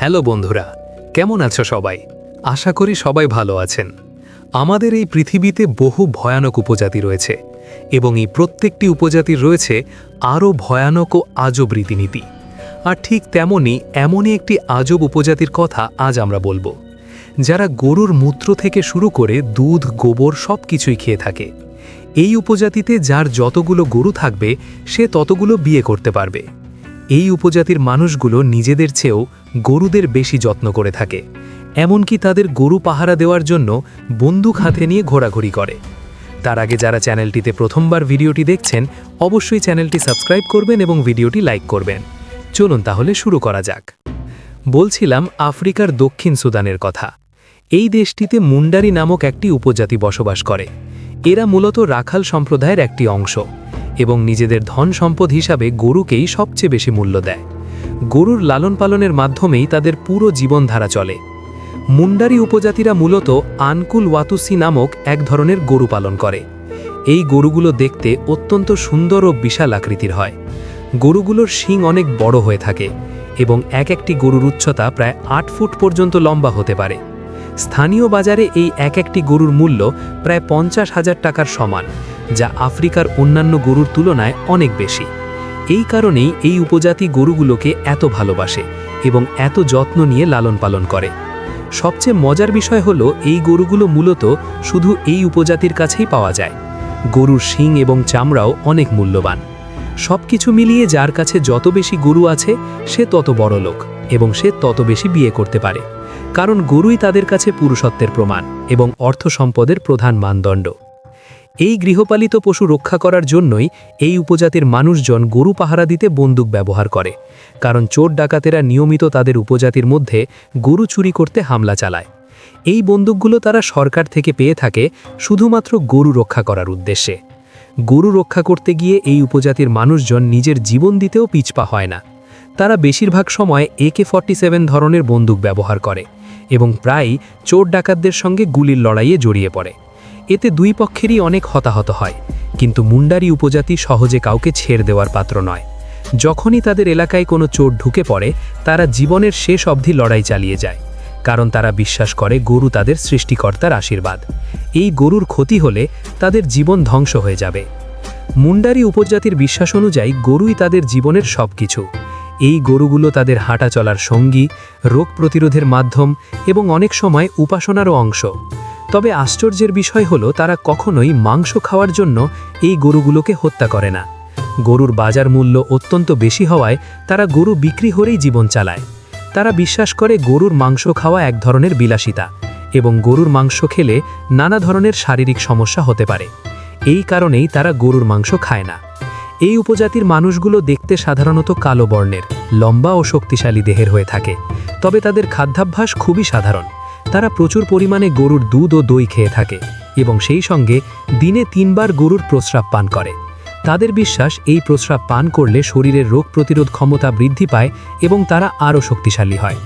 Hello বন্ধুরা, কেমন আছো সবাই? আশা করি সবাই ভালো আছেন। আমাদের এই পৃথিবীতে বহু ভয়ানক উপজাতি রয়েছে এবং এই প্রত্যেকটি উপজাতির রয়েছে আরও ভয়ানক ও আজব রীতিনীতি। আর ঠিক তেমনই এমনই একটি আজব উপজাতির কথা আজ আমরা বলব, যারা গরুর মূত্র থেকে শুরু করে দুধ, গোবর সব কিছুই খেয়ে থাকে। এই উপজাতিতে যার যতগুলো গরু থাকবে, সে ততগুলো বিয়ে করতে পারবে। এই উপজাতির মানুষগুলো নিজেদের চেয়েও গরুদের বেশি যত্ন করে থাকে, এমনকি তাদের গরু পাহারা দেওয়ার জন্য বন্দুক হাতে নিয়ে ঘোরাঘুরি করে। তার আগে যারা চ্যানেলটিতে প্রথমবার ভিডিওটি দেখছেন, অবশ্যই চ্যানেলটি সাবস্ক্রাইব করবেন এবং ভিডিওটি লাইক করবেন। চলুন তাহলে শুরু করা যাক। বলছিলাম আফ্রিকার দক্ষিণ সুদানের কথা। এই দেশটিতে মুন্ডারি নামক একটি উপজাতি বসবাস করে। এরা মূলত রাখাল সম্প্রদায়ের একটি অংশ। এবং নিজেদের ধন সম্পদ হিসাবে গরুকেই সবচেয়ে বেশি মূল্য দেয়। গরুর লালন পালনের মাধ্যমেই তাদের পুরো জীবনধারা চলে। মুন্ডারি উপজাতিরা মূলত আনকুল ওয়াতুসি নামক এক ধরনের গরু পালন করে। এই গরুগুলো দেখতে অত্যন্ত সুন্দর ও বিশাল আকৃতির হয়। গরুগুলোর শিং অনেক বড় হয়ে থাকে এবং এক একটি গরুর উচ্চতা প্রায় আট ফুট পর্যন্ত লম্বা হতে পারে। স্থানীয় বাজারে এই এক একটি গরুর মূল্য প্রায় পঞ্চাশ হাজার টাকার সমান, যা আফ্রিকার অন্যান্য গরুর তুলনায় অনেক বেশি। এই কারণেই এই উপজাতি গরুগুলোকে এত ভালোবাসে এবং এত যত্ন নিয়ে লালন পালন করে। সবচেয়ে মজার বিষয় হল, এই গরুগুলো মূলত শুধু এই উপজাতির কাছেই পাওয়া যায়। গরুর শিং এবং চামড়াও অনেক মূল্যবান। সব কিছু মিলিয়ে যার কাছে যত বেশি গরু আছে, সে তত বড় লোক এবং সে তত বেশি বিয়ে করতে পারে। কারণ গরুই তাদের কাছে পুরুষত্বের প্রমাণ এবং অর্থ সম্পদের প্রধান মানদণ্ড। এই গৃহপালিত পশু রক্ষা করার জন্যই এই উপজাতির মানুষজন গরু পাহারা দিতে বন্দুক ব্যবহার করে, কারণ চোর ডাকাতেরা নিয়মিত তাদের উপজাতির মধ্যে গরু চুরি করতে হামলা চালায়। এই বন্দুকগুলো তারা সরকার থেকে পেয়ে থাকে শুধুমাত্র গরু রক্ষা করার উদ্দেশ্যে। গরু রক্ষা করতে গিয়ে এই উপজাতির মানুষজন নিজের জীবন দিতেও পিছপা হয় না। তারা বেশিরভাগ সময় একে ফর্টি ধরনের বন্দুক ব্যবহার করে। এবং প্রায়ই চোর ডাকাতদের সঙ্গে গুলির লড়াইয়ে জড়িয়ে পড়ে। এতে দুই পক্ষেরই অনেক হতাহত হয়, কিন্তু মুন্ডারি উপজাতি সহজে কাউকে ছেড় দেওয়ার পাত্র নয়। যখনই তাদের এলাকায় কোনো চোর ঢুকে পড়ে, তারা জীবনের শেষ অবধি লড়াই চালিয়ে যায়, কারণ তারা বিশ্বাস করে গরু তাদের সৃষ্টিকর্তার আশীর্বাদ। এই গরুর ক্ষতি হলে তাদের জীবন ধ্বংস হয়ে যাবে। মুন্ডারি উপজাতির বিশ্বাস অনুযায়ী গরুই তাদের জীবনের সব কিছু এই গরুগুলো তাদের হাঁটা চলার সঙ্গী, রোগ প্রতিরোধের মাধ্যম এবং অনেক সময় উপাসনারও অংশ। তবে আশ্চর্যের বিষয় হলো, তারা কখনোই মাংস খাওয়ার জন্য এই গরুগুলোকে হত্যা করে না। গরুর বাজার মূল্য অত্যন্ত বেশি হওয়ায় তারা গরু বিক্রি হরেই জীবন চালায়। তারা বিশ্বাস করে গরুর মাংস খাওয়া এক ধরনের বিলাসিতা এবং গরুর মাংস খেলে নানা ধরনের শারীরিক সমস্যা হতে পারে। এই কারণেই তারা গরুর মাংস খায় না। এই উপজাতির মানুষগুলো দেখতে সাধারণত কালো বর্ণের, লম্বা ও শক্তিশালী দেহের হয়ে থাকে। তবে তাদের খাদ্যাভ্যাস খুবই সাধারণ। তারা প্রচুর পরিমাণে গরুর দুধ ও দই খেয়ে থাকে এবং সেই সঙ্গে দিনে তিনবার গরুর প্রস্রাব পান করে। তাদের বিশ্বাস, এই প্রস্রাব পান করলে শরীরের রোগ প্রতিরোধ ক্ষমতা বৃদ্ধি পায় এবং তারা আরও শক্তিশালী হয়।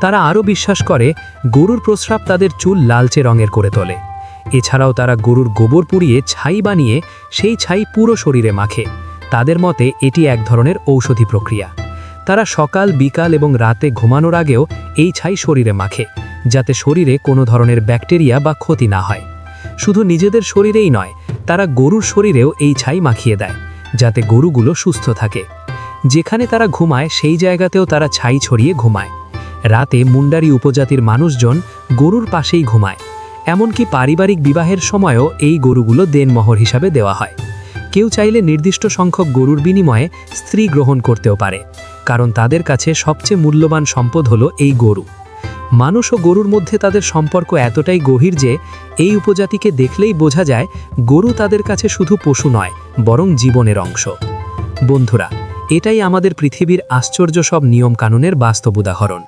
তারা আরও বিশ্বাস করে, গরুর প্রস্রাব তাদের চুল লালচে রঙের করে তোলে। এছাড়াও তারা গরুর গোবর পুড়িয়ে ছাই বানিয়ে সেই ছাই পুরো শরীরে মাখে। তাদের মতে এটি এক ধরনের ঔষধি প্রক্রিয়া। তারা সকাল, বিকাল এবং রাতে ঘুমানোর আগেও এই ছাই শরীরে মাখে, যাতে শরীরে কোনো ধরনের ব্যাকটেরিয়া বা ক্ষতি না হয়। শুধু নিজেদের শরীরেই নয়, তারা গরুর শরীরেও এই ছাই মাখিয়ে দেয়, যাতে গরুগুলো সুস্থ থাকে। যেখানে তারা ঘুমায়, সেই জায়গাতেও তারা ছাই ছড়িয়ে ঘুমায়। রাতে মুন্ডারি উপজাতির মানুষজন গরুর পাশেই ঘুমায়। এমনকি পারিবারিক বিবাহের সময়ও এই গরুগুলো দেনমহর হিসাবে দেওয়া হয়। কেউ চাইলে নির্দিষ্ট সংখ্যক গরুর বিনিময়ে স্ত্রী গ্রহণ করতেও পারে, কারণ তাদের কাছে সবচেয়ে মূল্যবান সম্পদ হলো এই গরু। মানুষ ও গরুর মধ্যে তাদের সম্পর্ক এতটাই গভীর যে এই উপজাতিকে দেখলেই বোঝা যায় গরু তাদের কাছে শুধু পশু নয়, বরং জীবনের অংশ। বন্ধুরা এটাই আমাদের পৃথিবীর আশ্চর্য সব নিয়মকানুনের বাস্তব উদাহরণ।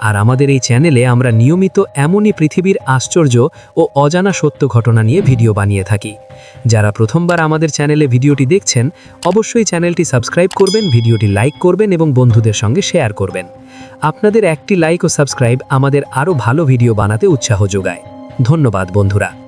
আর আমাদের এই চ্যানেলে আমরা নিয়মিত এমনই পৃথিবীর আশ্চর্য ও অজানা সত্য ঘটনা নিয়ে ভিডিও বানিয়ে থাকি। যারা প্রথমবার আমাদের চ্যানেলে ভিডিওটি দেখছেন, অবশ্যই চ্যানেলটি সাবস্ক্রাইব করবেন, ভিডিওটি লাইক করবেন এবং বন্ধুদের সঙ্গে শেয়ার করবেন। আপনাদের একটি লাইক ও সাবস্ক্রাইব আমাদের আরও ভালো ভিডিও বানাতে উৎসাহ যোগায়। ধন্যবাদ, বন্ধুরা।